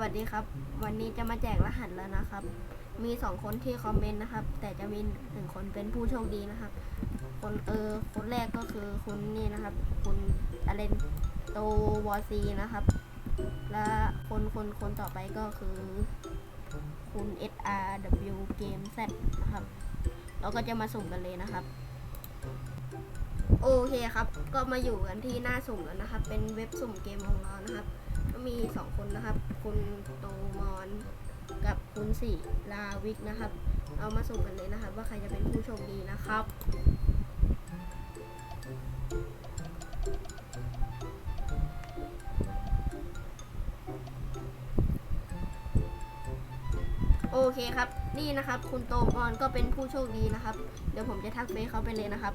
วัสดีครับ วันนี้จะมาแจกรหัสแล้วนะครับ มีสองคนที่คอมเมนต์นะครับ แต่จะมีหนึ่งคนเป็นผู้โชคดีนะครับ คนเออคนแรกก็คือคุณนี่นะครับ คุณอเลนโตวอซีนะครับ และคนคนคนต่อไปก็คือ คุณ SRW Game Z นะครับ เราก็จะมาสุ่มกันเลยนะครับ โอเคครับ ก็มาอยู่กันที่หน้าสุ่มแล้วนะครับ เป็นเว็บสุ่มเกมของเรานะครับ มีสองคนนะครับ คุณโตมอนกับคุณสีลาวิกนะครับ เอามาสุ่มกันเลยนะครับ ว่าใครจะเป็นผู้โชคดีนะครับโอเคครับ นี่นะครับ คุณโตมอนก็เป็นผู้โชคดีนะครับ เดี๋ยวผมจะทักเฟซเขาไปเลยนะครับ